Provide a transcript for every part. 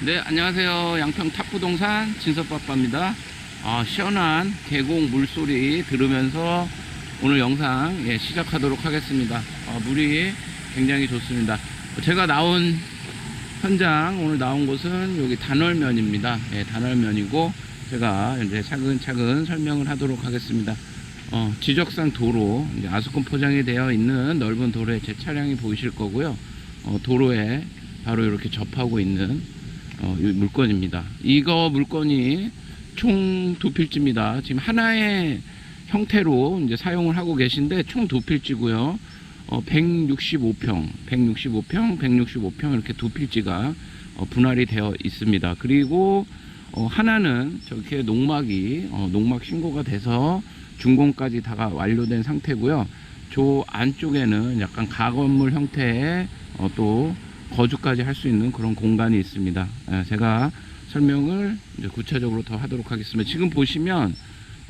네, 안녕하세요. 양평 탑부동산 진섭빠빠입니다. 아, 시원한 계곡 물소리 들으면서 오늘 영상 예, 시작하도록 하겠습니다. 아, 물이 굉장히 좋습니다. 제가 나온 현장 오늘 나온 곳은 여기 단월면입니다. 예, 단월면이고 제가 이제 차근차근 설명을 하도록 하겠습니다. 어, 지적상 도로 아스콘 포장이 되어 있는 넓은 도로에 제 차량이 보이실 거고요. 어, 도로에 바로 이렇게 접하고 있는 어, 이 물건입니다. 이거 물건이 총 두 필지입니다. 지금 하나의 형태로 이제 사용을 하고 계신데 총 두 필지고요. 어, 165평, 165평, 165평 이렇게 두 필지가 어, 분할이 되어 있습니다. 그리고 어, 하나는 저렇게 농막이 어, 농막 신고가 돼서 준공까지 다가 완료된 상태고요. 저 안쪽에는 약간 가건물 형태의 어, 또 거주까지 할 수 있는 그런 공간이 있습니다. 예, 제가 설명을 구체적으로 더 하도록 하겠습니다. 지금 보시면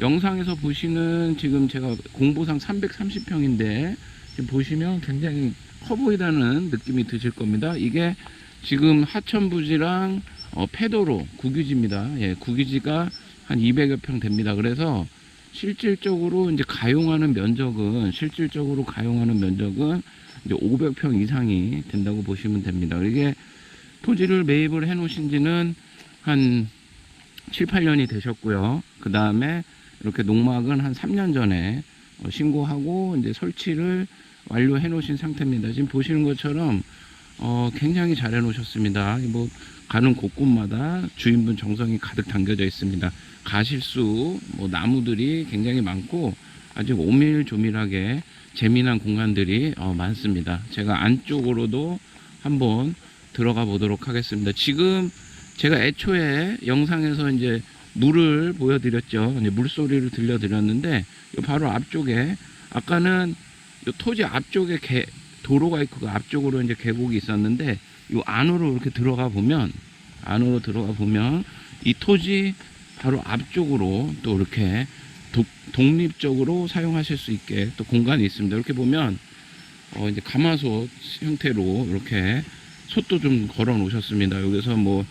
영상에서 보시는 지금 제가 공보상 330평인데 지금 보시면 굉장히 커 보이다는 느낌이 드실 겁니다. 이게 지금 하천부지랑 어, 폐도로 국유지입니다. 예, 국유지가 한 200여 평 됩니다. 그래서 실질적으로 이제 가용하는 면적은 실질적으로 가용하는 면적은 이제 500평 이상이 된다고 보시면 됩니다. 이게 토지를 매입을 해 놓으신 지는 한 7, 8년이 되셨고요. 그 다음에 이렇게 농막은 한 3년 전에 어, 신고하고 이제 설치를 완료해 놓으신 상태입니다. 지금 보시는 것처럼 어, 굉장히 잘 해 놓으셨습니다. 뭐 가는 곳곳마다 주인분 정성이 가득 담겨져 있습니다. 가실수, 뭐 나무들이 굉장히 많고 아주 오밀조밀하게 재미난 공간들이 어, 많습니다. 제가 안쪽으로도 한번 들어가 보도록 하겠습니다. 지금 제가 애초에 영상에서 이제 물을 보여드렸죠. 이제 물소리를 들려드렸는데 요 바로 앞쪽에 아까는 요 토지 앞쪽에 개, 도로가 있고 그 앞쪽으로 이제 계곡이 있었는데 요 안으로 이렇게 들어가 보면 안으로 들어가 보면 이 토지 바로 앞쪽으로 또 이렇게 독, 독립적으로 사용하실 수 있게 또 공간이 있습니다. 이렇게 보면 어 이제 가마솥 형태로 이렇게 솥도 좀 걸어 놓으셨습니다. 여기서 뭐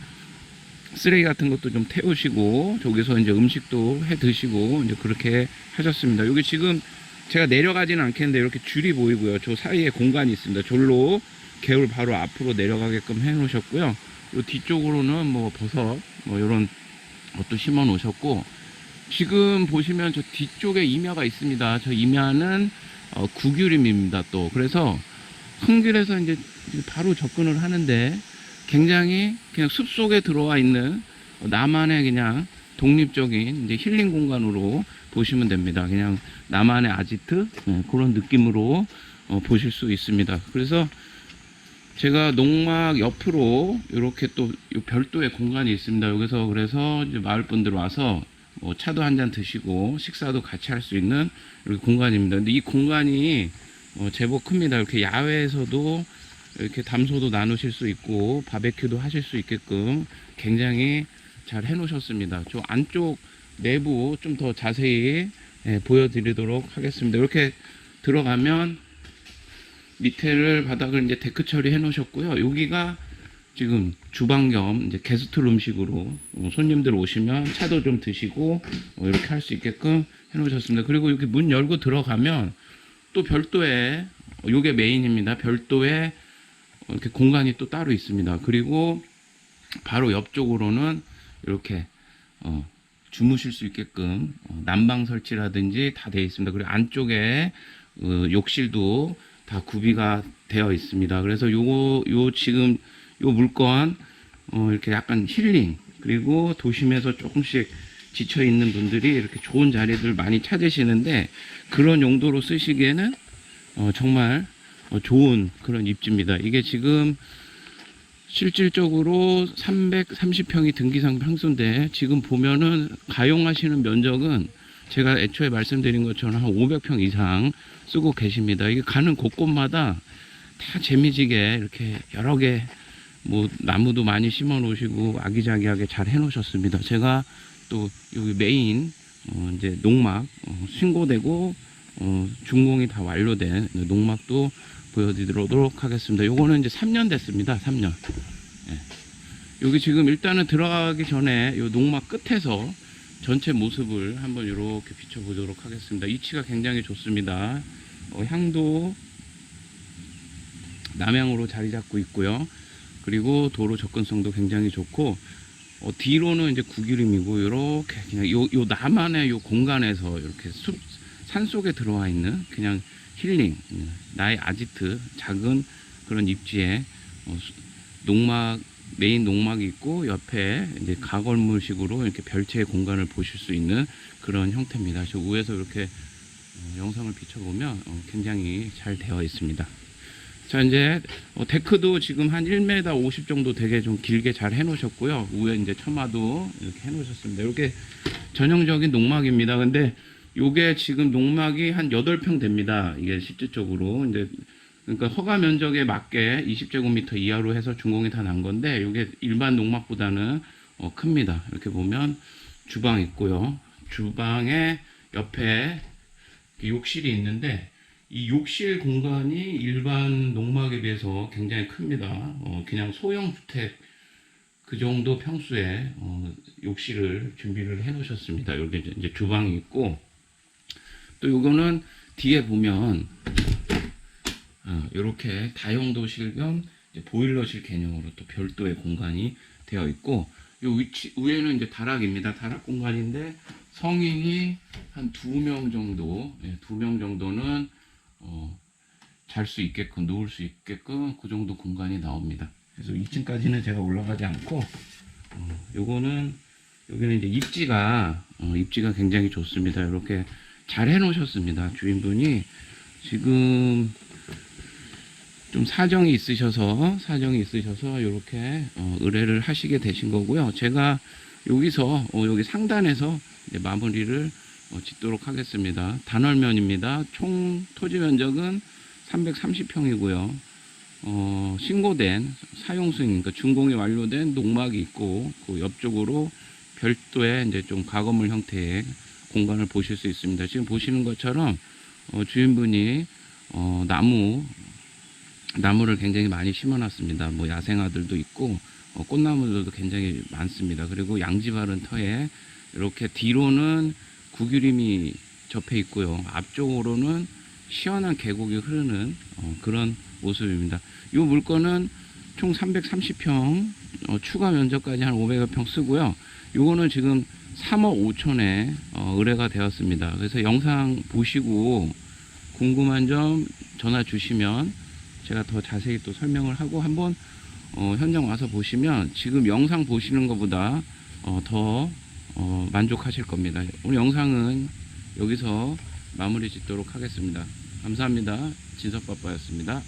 쓰레기 같은 것도 좀 태우시고 저기서 이제 음식도 해 드시고 이제 그렇게 하셨습니다. 여기 지금 제가 내려가지는 않겠는데 이렇게 줄이 보이고요. 저 사이에 공간이 있습니다. 졸로 개울 바로 앞으로 내려가게끔 해 놓으셨고요. 요 뒤쪽으로는 뭐 버섯 뭐 이런 것도 심어 놓으셨고 지금 보시면 저 뒤쪽에 임야가 있습니다. 저 임야는 어, 구규림입니다. 또 그래서 큰 길에서 이제 바로 접근을 하는데 굉장히 그냥 숲 속에 들어와 있는 나만의 그냥 독립적인 이제 힐링 공간으로 보시면 됩니다. 그냥 나만의 아지트 네, 그런 느낌으로 어, 보실 수 있습니다. 그래서 제가 농막 옆으로 이렇게 또요 별도의 공간이 있습니다. 여기서 그래서 이제 마을 분들 와서 뭐 차도 한 잔 드시고 식사도 같이 할 수 있는 이렇게 공간입니다. 근데 이 공간이 어, 제법 큽니다. 이렇게 야외에서도 이렇게 담소도 나누실 수 있고 바베큐도 하실 수 있게끔 굉장히 잘 해놓으셨습니다. 저 안쪽 내부 좀 더 자세히 예, 보여드리도록 하겠습니다. 이렇게 들어가면 밑에를 바닥을 이제 데크 처리해 놓으셨고요. 여기가 지금 주방 겸 이제 게스트룸식으로 어, 손님들 오시면 차도 좀 드시고 어, 이렇게 할 수 있게끔 해 놓으셨습니다. 그리고 이렇게 문 열고 들어가면 또 별도의 어, 요게 메인입니다. 별도의 어, 이렇게 공간이 또 따로 있습니다. 그리고 바로 옆쪽으로는 이렇게 어, 주무실 수 있게끔 어, 난방 설치라든지 다 되어 있습니다. 그리고 안쪽에 어, 욕실도 다 구비가 되어 있습니다. 그래서 요거 요 지금 요 물건 어, 이렇게 약간 힐링 그리고 도심에서 조금씩 지쳐 있는 분들이 이렇게 좋은 자리들 많이 찾으시는데 그런 용도로 쓰시기에는 어, 정말 어, 좋은 그런 입지입니다. 이게 지금 실질적으로 330평이 등기상 평수인데 지금 보면은 가용하시는 면적은 제가 애초에 말씀드린 것처럼 한 500평 이상 쓰고 계십니다. 이게 가는 곳곳마다 다 재미지게 이렇게 여러 개 뭐 나무도 많이 심어 놓으시고 아기자기하게 잘 해 놓으셨습니다. 제가 또 여기 메인 어 이제 농막 어 신고되고 어 준공이 다 완료된 농막도 보여드리도록 하겠습니다. 요거는 이제 3년 됐습니다. 3년. 예. 여기 지금 일단은 들어가기 전에 요 농막 끝에서 전체 모습을 한번 이렇게 비춰보도록 하겠습니다. 이치가 굉장히 좋습니다. 어, 향도 남향으로 자리 잡고 있고요. 그리고 도로 접근성도 굉장히 좋고 어, 뒤로는 이제 구기림이고 이렇게 그냥 요, 요 나만의 요 공간에서 이렇게 숲, 산 속에 들어와 있는 그냥 힐링 음, 나의 아지트 작은 그런 입지에 어, 수- 농막 메인 농막이 있고 옆에 이제 가걸물식으로 이렇게 별채의 공간을 보실 수 있는 그런 형태입니다. 저 위에서 이렇게 어, 영상을 비춰보면 어, 굉장히 잘 되어 있습니다. 자 이제 어, 데크도 지금 한 1m 50 정도 되게 좀 길게 잘 해놓으셨고요. 위에 이제 처마도 이렇게 해놓으셨습니다. 이렇게 전형적인 농막입니다. 근데 요게 지금 농막이 한 8평 됩니다. 이게 실질적으로 이제 그러니까 허가 면적에 맞게 20제곱미터 이하로 해서 준공이 다 난 건데 요게 일반 농막보다는 어, 큽니다. 이렇게 보면 주방 있고요. 주방에 옆에 욕실이 있는데 이 욕실 공간이 일반 농막에 비해서 굉장히 큽니다. 어, 그냥 소형 주택 그 정도 평수에 어, 욕실을 준비를 해 놓으셨습니다. 여기 이제- 주방이 있고 또 요거는 뒤에 보면 이렇게 다용도실 겸 보일러실 개념으로 또 별도의 공간이 되어 있고 요 위치 위에는 이제 다락입니다. 다락 공간인데 성인이 한 두 명 정도, 두 명 정도는 어, 잘 수 있게끔 누울 수 있게끔 그 정도 공간이 나옵니다. 그래서 2층까지는 제가 올라가지 않고 어, 요거는 여기는 이제 입지가 어, 입지가 굉장히 좋습니다. 이렇게 잘 해 놓으셨습니다. 주인분이 지금 좀 사정이 있으셔서 사정이 있으셔서 이렇게 어, 의뢰를 하시게 되신 거고요. 제가 여기서 어, 여기 상단에서 마무리를 어, 짓도록 하겠습니다. 단월면입니다. 총 토지 면적은 330평이고요. 어, 신고된 사용승, 그러니까 준공이 완료된 농막이 있고 그 옆쪽으로 별도의 이제 좀 가건물 형태의 공간을 보실 수 있습니다. 지금 보시는 것처럼 어, 주인분이 어, 나무 나무를 굉장히 많이 심어놨습니다. 뭐 야생화들도 있고 어, 꽃나무들도 굉장히 많습니다. 그리고 양지바른 터에 이렇게 뒤로는 구규림이 접해 있고요. 앞쪽으로는 시원한 계곡이 흐르는 어, 그런 모습입니다. 이 물건은 총 330평, 어, 추가 면적까지 한 500여 평 쓰고요. 요거는 지금 3억 5천에 어, 의뢰가 되었습니다. 그래서 영상 보시고 궁금한 점 전화 주시면 제가 더 자세히 또 설명을 하고 한번 어, 현장 와서 보시면 지금 영상 보시는 것보다 어, 더 어, 만족하실 겁니다. 오늘 영상은 여기서 마무리 짓도록 하겠습니다. 감사합니다. 진석빠빠였습니다.